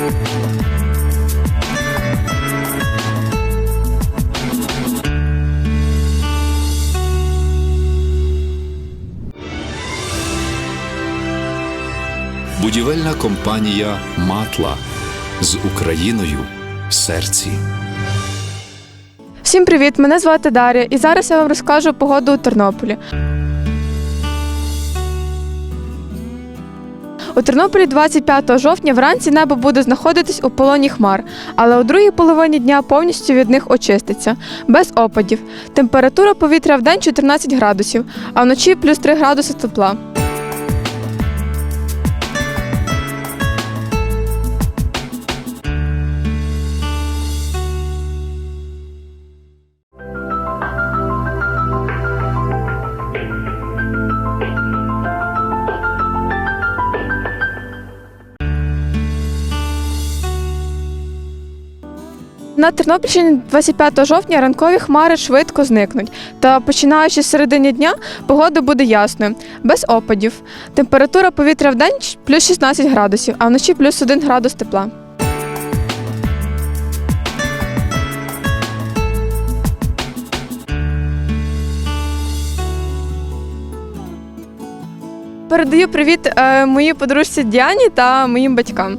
Будівельна компанія Матла з Україною в серці. Всім привіт! Мене звати Дар'я, і зараз я вам розкажу погоду у Тернополі. У Тернополі 25 жовтня вранці небо буде знаходитись у полоні хмар, але у другій половині дня повністю від них очиститься, без опадів. Температура повітря в день 14 градусів, а вночі плюс 3 градуси тепла. На Тернопільщині 25 жовтня ранкові хмари швидко зникнуть. Та починаючи з середини дня, погода буде ясною, без опадів. Температура повітря в день плюс 16 градусів, а вночі плюс 1 градус тепла. Передаю привіт е, моїй подружці Діані та моїм батькам.